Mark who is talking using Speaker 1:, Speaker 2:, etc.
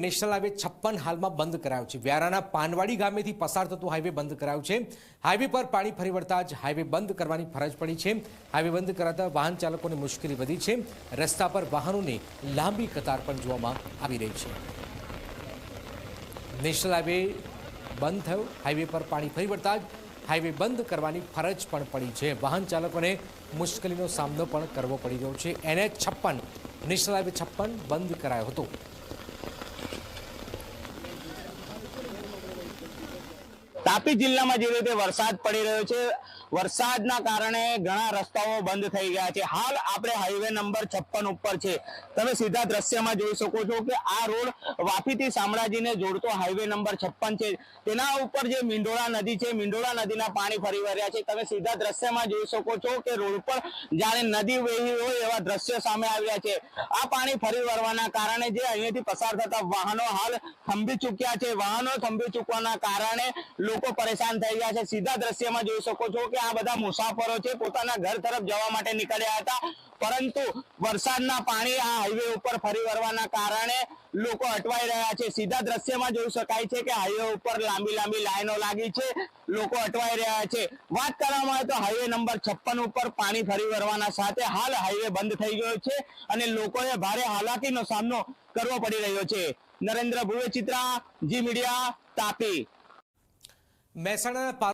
Speaker 1: National highway છપ્પન હાલમાં બંધ કરાયો છે. વ્યારાના પાનવાડી ગામેથી પસાર થતું હાઈવે બંધ કરાયું છે. હાઈવે પર પાણી ફરી વળતા જ હાઈવે બંધ કરવાની ફરજ પડી છે. હાઈવે બંધ કરાતા વાહન ચાલકોને મુશ્કેલી વધી છે. રસ્તા પર વાહનોની લાંબી કતાર પણ જોવામાં આવી રહી છે. નેશનલ હાઈવે બંધ થયો. હાઈવે પર પાણી ફરી વળતા જ હાઈવે બંધ કરવાની ફરજ પણ પડી છે. વાહન ચાલકોને મુશ્કેલીનો સામનો પણ કરવો પડી રહ્યો છે. એને છપ્પન, નેશનલ હાઈવે છપ્પન બંધ કરાયો હતો.
Speaker 2: તાપી જિલ્લામાં જે રીતે વરસાદ પડી રહ્યો છે, વરસાદના કારણે ઘણા રસ્તાઓ બંધ થઈ ગયા છે. હાલ આપણે હાઈવે નંબર છપ્પન ઉપર છે. તમે સીધા દ્રશ્યમાં જોઈ શકો છો કે આ રોડ વાપીથી શામળાજીને જોડતો હાઈવે નંબર છપ્પન છે. તેના ઉપર જે મીંડોળા નદી છે, મીંડોળા નદીના પાણી ફરી વળ્યા છે. તમે સીધા દ્રશ્યમાં જોઈ શકો છો કે રોડ પર જાણે નદી વહી હોય એવા દ્રશ્યો સામે આવ્યા છે. આ પાણી ફરી વળવાના કારણે જે અહીંયાથી પસાર થતા વાહનો હાલ થંભી ચૂક્યા છે. વાહનો થંભી ચૂકવાના કારણે લોકો પરેશાન થઈ ગયા છે. સીધા દ્રશ્યમાં જોઈ શકો છો કે આ બધા મુસાફરો છે, પોતાના ઘર તરફ જવા માટે નીકળ્યા હતા. પરંતુ વરસાદના પાણી આ હાઈવે ઉપર ફરી વળવાના કારણે લોકો અટવાઈ રહ્યા છે. સીધા દ્રશ્યમાં જોઈ શકાય છે કે હાઈવે ઉપર લાંબી લાંબી લાઈનો લાગી છે. લોકો અટવાઈ રહ્યા છે. વાત કરવામાં આવે તો હાઈવે નંબર છપ્પન ઉપર પાણી ફરી વળવાના સાથે હાલ હાઈવે બંધ થઈ ગયો છે અને લોકોએ ભારે હાલાકીનો સામનો કરવો પડી રહ્યો છે. નરેન્દ્ર ભુવે ચિત્રા, જી મીડિયા, તાપી.
Speaker 1: મહેસાણાના